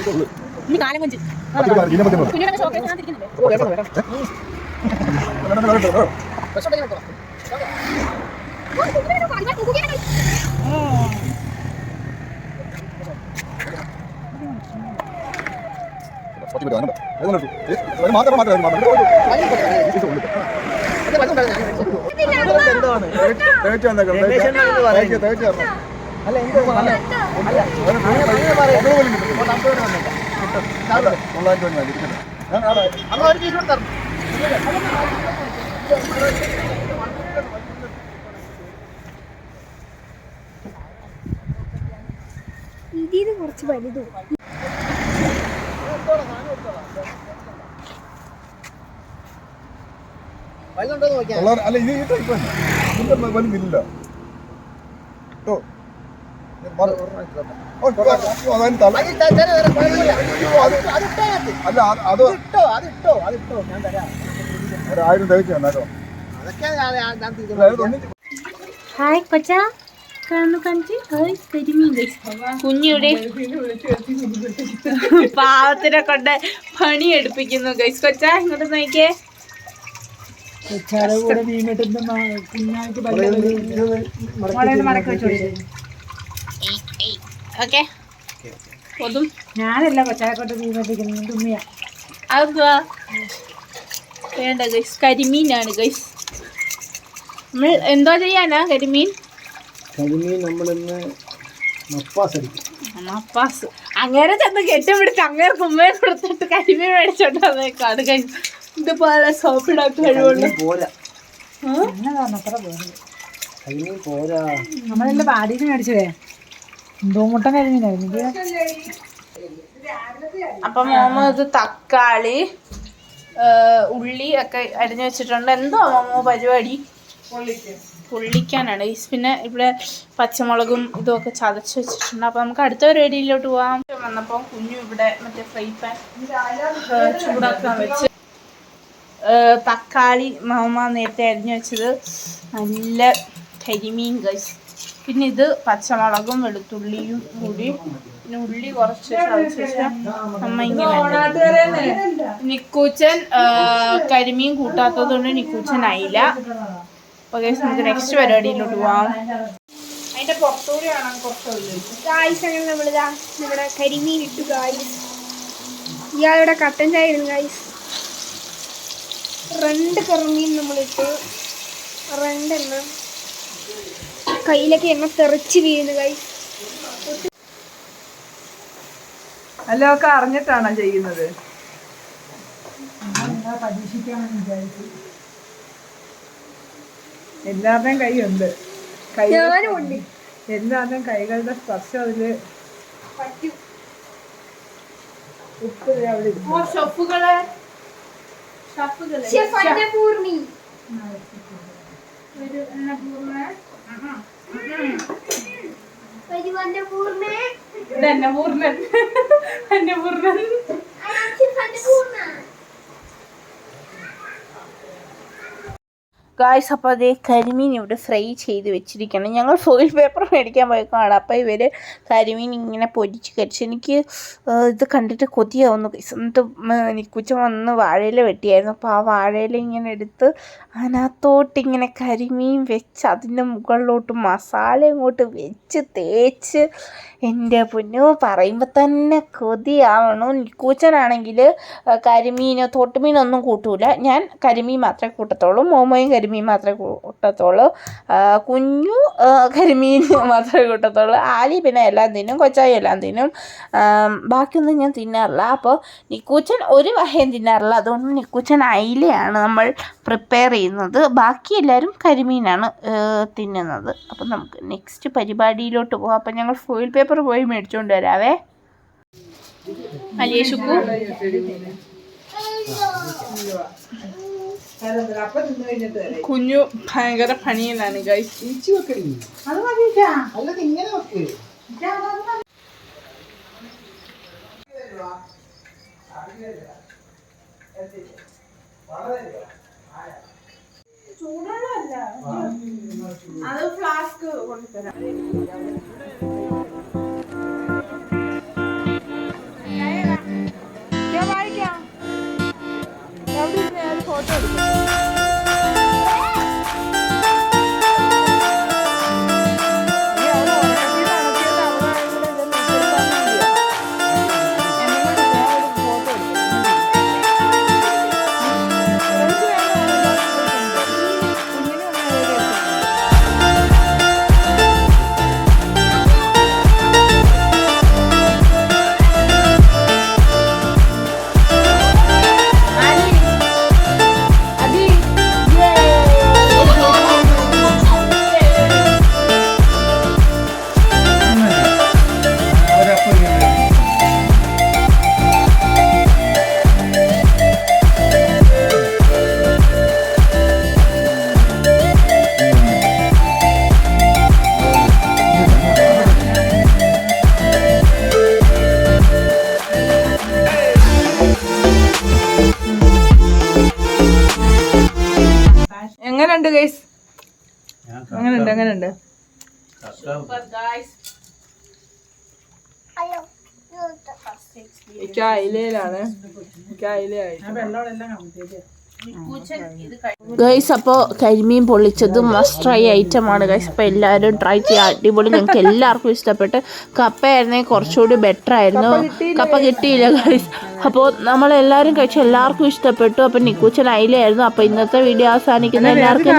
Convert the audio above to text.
ഇനി കാലം കൊഞ്ച് കുഞ്ഞിയുടെ ഷോക്കേസ് ഞാൻ തിരിക്കുന്നില്ലേ മാത്രം മാത്രം അല്ല തേച്ചു അല്ല തേച്ചു തേച്ചു അന്ന് കൊടുത്തു ഇതിന് കുറച്ച് വലുതും. അല്ല ഇത് ഈ ടൈപ്പ് വലുതില്ല. കേട്ടോ അല്ല അത് ഇട്ടോ അത് ഇട്ടോ അത് ഇട്ടോ ഞാൻ തരാം ഒരു ആയിരം തികച്ചു തന്നാലോ അതൊക്കെ ഞാൻ ഞാൻ- ഞാൻ തീരുമാനിക്കാം. ഹായ് കൊച്ച. കാണു കാണിച്ച് ഹായ് കരിമീൻ കുഞ്ഞിവിടെ. പാവത്തിനെ കൊണ്ട് പണി എടുപ്പിക്കുന്നു ഗൈസ് കൊച്ച ഇങ്ങോട്ട് നോക്കിയേ. കൂടെ മീൻ കിട്ടുന്ന കുഞ്ഞായിട്ട് മടക്കി വെച്ചു ഓക്കെ. ഒതും ഞാനല്ല കൊച്ചായെ കൊണ്ട് മീൻ വെട്ടിക്കുന്നത് തുമ്മിയ. അതെന്തുവാ? വേണ്ട ഗൈസ് കരിമീനാണ് ഗൈസ് നമ്മൾ എന്തോ ചെയ്യാനാ കരിമീൻ? കരിമീൻ നമ്മളിന്ന് മപ്പാസ് അടിക്കും. മപ്പാസ് അങ്ങനെ ചെന്ന് കെട്ടിപ്പിടിച്ച് അങ്ങനെ കുമ്മയെ കൊടുത്തിട്ട് കരിമീൻ മേടിച്ചോണ്ട് വന്നേക്കാണ് ഗൈസ് ഇതുപോലെ സോപ്പിടാൻ കഴിവുള്ളൂ. പോരാ. പോകുന്നത് കരിമീൻ പോരാ. നമ്മളെല്ലാം പാടീന്ന് മേടിച്ചതേ. എന്തോ കരിമീനായിരുന്നു അപ്പം മോമോ ഇത് തക്കാളി ഉള്ളി ഒക്കെ അരിഞ്ഞു വെച്ചിട്ടുണ്ട്. എന്തോ മോമോ പരിപാടി? പൊള്ളിക്കാനാണ്. പിന്നെ ഇവിടെ പച്ചമുളകും ഇതുമൊക്കെ ചതച്ച് വെച്ചിട്ടുണ്ട്. അപ്പൊ നമുക്ക് അടുത്ത പരിപാടിയിലോട്ട് പോകാം വന്നപ്പോൾ കുഞ്ഞു ഇവിടെ മറ്റേ ഫ്രൈ പാൻ ചൂടാക്കാൻ വെച്ച് തക്കാളി മോമ നേരത്തെ അരിഞ്ഞു വെച്ചത്. നല്ല കരിമീൻ ഗൈസ് പിന്നെ ഇത് പച്ചമുളകും വെളുത്തുള്ളിയും കൂടി. പിന്നെ ഉള്ളി കുറച്ച് അമ്മ ഇങ്ങനെ നിക്കൂച്ചൻ കരിമീൻ കൂട്ടാത്തത് കൊണ്ട് നിക്കൂച്ചൻ ആയില്ല. അപ്പോൾ നമുക്ക് നെക്സ്റ്റ് പരിപാടിയിലോട്ട് പോവാം. അതിന്റെ പുറത്തുകൂടി കാണാൻ കുറച്ച് ഉള്ളി ഗായ്സ് അങ്ങനെ നമ്മളിതാ നമ്മുടെ കരിമീൻ ഇട്ടു ഗായ്സ് ഇയാളുടെ കട്ടൻ ചായ ഇടും ഗായ്സ് രണ്ട് കറിമീൻ നമ്മളിട്ട്. രണ്ടെണ്ണം കയ്യിലൊക്കെ എണ്ണ തെറിച്ച് വീഴുന്നു കൈ എല്ലാം ഒക്കെ അറിഞ്ഞിട്ടാണോ ചെയ്യുന്നത്? എല്ലാവരുടെയും കൈയുണ്ട്. കൈ ഞാനും ഉണ്ട്. എല്ലാവരുടെയും കൈകളുടെ സ്പർശം അതിൽ പറ്റും. ഉപ്പ് അവിടെ ഇരിക്കുന്നു. ഓ ഷഫുകൾ. ഷഫുകൾ. ഷെഫ് അന്നപൂർണി ഒരു അന്നപൂർണ ഒരു അന്നപൂർണ ഇത് അന്നപൂർണൻ അന്നപൂർണൻ ഷെഫ് അന്നപൂർണ ഗായ്സ് അപ്പോൾ അതേ കരിമീൻ ഇവിടെ ഫ്രൈ ചെയ്ത് വെച്ചിരിക്കണം ഞങ്ങൾ ഫോയിൽ പേപ്പർ മേടിക്കാൻ പോയേക്കാണ് അപ്പോൾ ഇവർ കരിമീൻ ഇങ്ങനെ പൊരിച്ച് കരിച്ച് എനിക്ക് ഇത് കണ്ടിട്ട് കൊതിയാവുന്നു. ഗൈസ് എന്നിട്ട് നിക്കുച്ച വന്ന് വാഴയില വെട്ടിയായിരുന്നു. അപ്പോൾ ആ വാഴയില ഇങ്ങനെ എടുത്ത് അതിനകത്തോട്ട് ഇങ്ങനെ കരിമീൻ വെച്ച് അതിന്റെ മുകളിലോട്ട് മസാല ഇങ്ങോട്ട് വെച്ച് തേച്ച് എന്റെ പൊന്നു പറയുമ്പോൾ തന്നെ കൊതിയാവണു. നിക്കൂച്ചനാണെങ്കിൽ കരിമീനോ തോട്ടുമീനൊന്നും കൂട്ടൂല. ഞാൻ കരിമീൻ മാത്രമേ കൂട്ടത്തുള്ളൂ. മോമോയും കരിമീൻ മാത്രമേ കൂട്ടത്തുള്ളൂ. കുഞ്ഞു കരിമീൻ മാത്രമേ കൂട്ടത്തുള്ളൂ. ആലി പിന്നെ എല്ലാം തിന്നും കൊച്ചായി എല്ലാം തിന്നും. ബാക്കിയൊന്നും ഞാൻ തിന്നാറില്ല. അപ്പോൾ നിക്കൂച്ചൻ ഒരു വഹയും തിന്നാറില്ല. അതുകൊണ്ട് നിക്കൂച്ചൻ അയിലയാണ് നമ്മൾ പ്രിപ്പയർ ചെയ്യുന്നത്. ബാക്കി എല്ലാവരും കരിമീനാണ് തിന്നുന്നത്. അപ്പം നമുക്ക് നെക്സ്റ്റ് പരിപാടിയിലോട്ട് പോകാം. അപ്പം ഞങ്ങൾ ഫോയിൽ പേപ്പർ പോയി മേടിച്ചുകൊണ്ട് വരാവേ. അലിയ കുഞ്ഞു ഭയങ്കര പണിയിലാണ് ഗൈസ് അത് ഫ്ലാസ്ക് കൊണ്ടുതരാം എങ്ങനെയുണ്ട് ഉണ്ട് എനിക്ക് അയിലയിലാണ് എനിക്ക് അയിലയായി ഗൈസ് അപ്പോ കരിമീൻ പൊള്ളിച്ചതും മസ്റ്റ് ട്രൈ ഐറ്റം ആണ് ഗൈസ് അപ്പോൾ എല്ലാവരും ട്രൈ ചെയ്യുക അടിപൊളി. ഞങ്ങൾക്ക് എല്ലാവർക്കും ഇഷ്ടപ്പെട്ട് കപ്പയായിരുന്നെങ്കിൽ കുറച്ചുകൂടി ബെറ്റർ ആയിരുന്നു. കപ്പ കിട്ടിയില്ല? ഗൈസ് അപ്പോൾ നമ്മളെല്ലാവരും കഴിച്ചു. എല്ലാവർക്കും ഇഷ്ടപ്പെട്ടു. അപ്പോൾ നിക്കൂച്ചൻ അയിലായിരുന്നു അപ്പോൾ ഇന്നത്തെ വീഡിയോ അവസാനിക്കുന്ന എല്ലാവർക്കും